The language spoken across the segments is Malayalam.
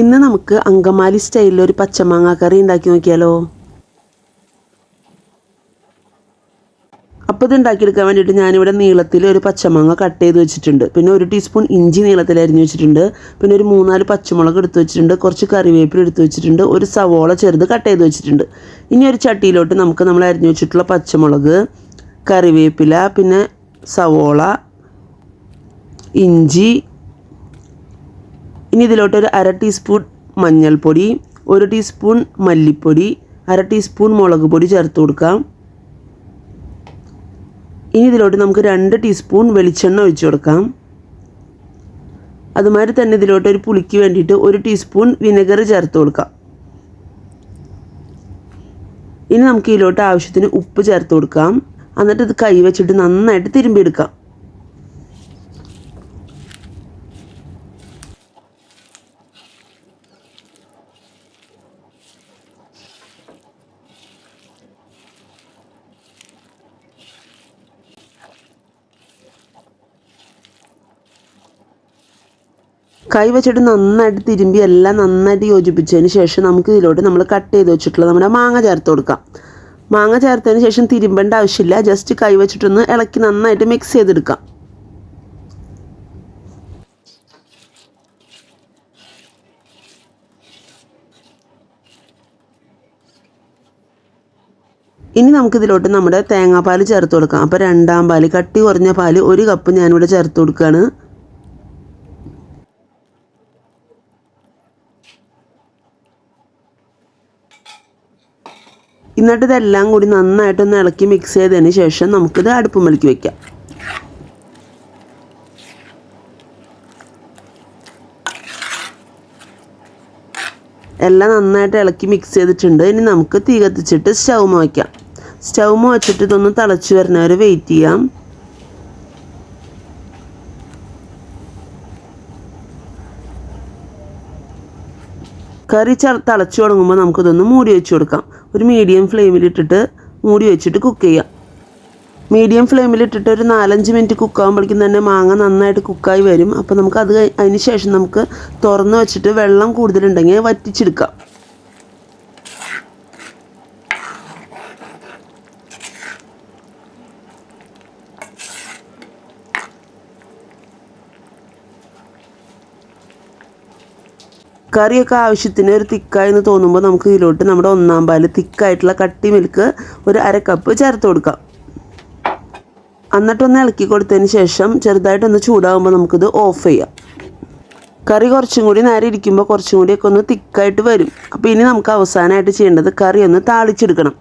ഇന്ന് നമുക്ക് അങ്കമാലി സ്റ്റൈലിൽ ഒരു പച്ചമാങ്ങ കറി ഉണ്ടാക്കി നോക്കിയാലോ? അപ്പോൾ ഇത് ഉണ്ടാക്കിയെടുക്കാൻ വേണ്ടിയിട്ട് ഞാനിവിടെ നീളത്തിൽ ഒരു പച്ചമാങ്ങ കട്ട് ചെയ്ത് വെച്ചിട്ടുണ്ട്. പിന്നെ ഒരു ടീസ്പൂൺ ഇഞ്ചി നീളത്തിൽ അരിഞ്ഞ് വെച്ചിട്ടുണ്ട്. പിന്നെ ഒരു മൂന്നാൽ പച്ചമുളക് എടുത്ത് വെച്ചിട്ടുണ്ട്. കുറച്ച് കറിവേപ്പില എടുത്ത് വെച്ചിട്ടുണ്ട്. ഒരു സവോള ചെറുത് കട്ട് ചെയ്ത് വെച്ചിട്ടുണ്ട്. ഇനി ഒരു ചട്ടിയിലോട്ട് നമുക്ക് നമ്മൾ അരിഞ്ഞു വെച്ചിട്ടുള്ള പച്ചമുളക് കറിവേപ്പില പിന്നെ സവോള ഇഞ്ചി ഇനി ഇതിലോട്ടൊരു അര ടീസ്പൂൺ മഞ്ഞൾപ്പൊടി ഒരു ടീസ്പൂൺ മല്ലിപ്പൊടി അര ടീസ്പൂൺ മുളക് പൊടി ചേർത്ത് കൊടുക്കാം. ഇനി ഇതിലോട്ട് നമുക്ക് രണ്ട് ടീസ്പൂൺ വെളിച്ചെണ്ണ ഒഴിച്ചു കൊടുക്കാം. അതുമാതിരി തന്നെ ഇതിലോട്ട് ഒരു പുളിക്ക് വേണ്ടിയിട്ട് ഒരു ടീസ്പൂൺ വിനെഗർ ചേർത്ത് കൊടുക്കാം. ഇനി നമുക്ക് ഇതിലോട്ട് ആവശ്യത്തിന് ഉപ്പ് ചേർത്ത് കൊടുക്കാം. എന്നിട്ട് ഇത് കൈ വെച്ചിട്ട് നന്നായിട്ട് തിരുമ്പിയെടുക്കാം. കൈ വെച്ചിട്ട് നന്നായിട്ട് തിരുമ്പി എല്ലാം നന്നായിട്ട് യോജിപ്പിച്ചതിന് ശേഷം നമുക്ക് ഇതിലോട്ട് നമ്മൾ കട്ട് ചെയ്ത് വെച്ചിട്ടുള്ള നമ്മുടെ മാങ്ങ ചേർത്ത് കൊടുക്കാം. മാങ്ങ ചേർത്തതിന് ശേഷം തിരുമ്പേണ്ട ആവശ്യമില്ല. ജസ്റ്റ് കൈ വെച്ചിട്ടൊന്ന് ഇളക്കി നന്നായിട്ട് മിക്സ് ചെയ്തെടുക്കാം. ഇനി നമുക്കിതിലോട്ട് നമ്മുടെ തേങ്ങാപ്പാൽ ചേർത്ത് കൊടുക്കാം. അപ്പോൾ രണ്ടാം പാൽ കട്ടി കുറഞ്ഞ പാൽ ഒരു കപ്പ് ഞാനിവിടെ ചേർത്ത് കൊടുക്കുകയാണ്. എന്നിട്ട് ഇതെല്ലാം കൂടി നന്നായിട്ടൊന്ന് ഇളക്കി മിക്സ് ചെയ്തതിന് ശേഷം നമുക്കിത് അടുപ്പുമലിക്ക് വെക്കാം. എല്ലാം നന്നായിട്ട് ഇളക്കി മിക്സ് ചെയ്തിട്ടുണ്ട്. ഇനി നമുക്ക് തീ കത്തിച്ചിട്ട് സ്റ്റൗമ വയ്ക്കാം സ്റ്റൗമ വെച്ചിട്ട് ഇതൊന്ന് തിളച്ച് വരുന്നവരെ വെയിറ്റ് ചെയ്യാം. കറി ച തിളച്ചു തുടങ്ങുമ്പോൾ നമുക്കിതൊന്ന് മൂടി വെച്ച് കൊടുക്കാം. ഒരു മീഡിയം ഫ്ലെയിമിലിട്ടിട്ട് മൂടി വെച്ചിട്ട് കുക്ക് ചെയ്യാം. മീഡിയം ഫ്ലെയിമിലിട്ടിട്ട് ഒരു നാലഞ്ച് മിനിറ്റ് കുക്ക് കുക്കാകുമ്പോഴേക്കും തന്നെ മാങ്ങ നന്നായിട്ട് കുക്കായി വരും. അപ്പോൾ നമുക്ക് അത് അതിന് ശേഷം നമുക്ക് തുറന്ന് വെച്ചിട്ട് വെള്ളം കൂടുതലുണ്ടെങ്കിൽ വറ്റിച്ചെടുക്കാം. കറിയൊക്കെ ആവശ്യത്തിന് ഒരു തിക്കായെന്ന് തോന്നുമ്പോൾ നമുക്ക് ഇതിലോട്ട് നമ്മുടെ ഒന്നാം പാൽ തിക്കായിട്ടുള്ള കട്ടി മിൽക്ക് ഒരു അര കപ്പ് ചേർത്ത് കൊടുക്കാം. എന്നിട്ടൊന്ന് ഇളക്കി കൊടുത്തതിന് ശേഷം ചെറുതായിട്ടൊന്ന് ചൂടാകുമ്പോൾ നമുക്കിത് ഓഫ് ചെയ്യാം. കറി കുറച്ചും കൂടി നേരെ ഇരിക്കുമ്പോൾ കുറച്ചും കൂടിയൊക്കെ ഒന്ന് തിക്കായിട്ട് വരും. അപ്പോൾ ഇനി നമുക്ക് അവസാനമായിട്ട് ചെയ്യേണ്ടത് കറി ഒന്ന് താളിച്ചെടുക്കണം.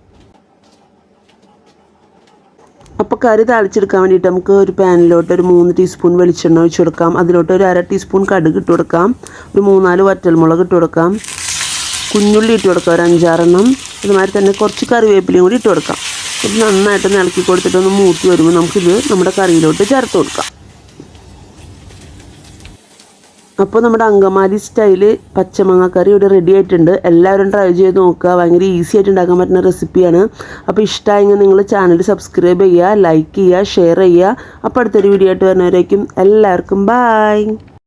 അപ്പോൾ കറി താളിച്ചെടുക്കാൻ വേണ്ടിയിട്ട് നമുക്ക് ഒരു പാനിലോട്ട് ഒരു മൂന്ന് ടീസ്പൂൺ വെളിച്ചെണ്ണ ഒഴിച്ച് കൊടുക്കാം. അതിലോട്ട് ഒരു അര ടീസ്പൂൺ കടുക് ഇട്ട് കൊടുക്കാം. ഒരു മൂന്നാൽ വറ്റൽമുളക് ഇട്ട് കൊടുക്കാം. കുഞ്ഞുള്ളി ഇട്ട് കൊടുക്കാം ഒരു അഞ്ചാറെണ്ണം. അതുമാതിരി തന്നെ കുറച്ച് കറിവേപ്പിലയും കൂടി ഇട്ട് കൊടുക്കാം. ഇത് നന്നായിട്ട് ഇളക്കി കൊടുത്തിട്ടൊന്ന് മൂത്തി വരുമ്പോൾ നമുക്കിത് നമ്മുടെ കറിയിലോട്ട് ചേർത്ത് കൊടുക്കാം. അപ്പോൾ നമ്മുടെ അങ്കമാലി സ്റ്റൈൽ പച്ചമാങ്ങ കറി ഇവിടെ റെഡി ആയിട്ടുണ്ട്. എല്ലാവരും ട്രൈ ചെയ്ത് നോക്കുക. ഭയങ്കര ഈസി ആയിട്ട് ഉണ്ടാക്കാൻ പറ്റുന്ന റെസിപ്പിയാണ് അപ്പോൾ ഇഷ്ടമായെങ്കിൽ നിങ്ങൾ ചാനൽ സബ്സ്ക്രൈബ് ചെയ്യുക ലൈക്ക് ചെയ്യുക ഷെയർ ചെയ്യുക. അപ്പോൾ അടുത്തൊരു വീഡിയോ ആയിട്ട് വരുന്നവരേക്കും എല്ലാവർക്കും ബായ്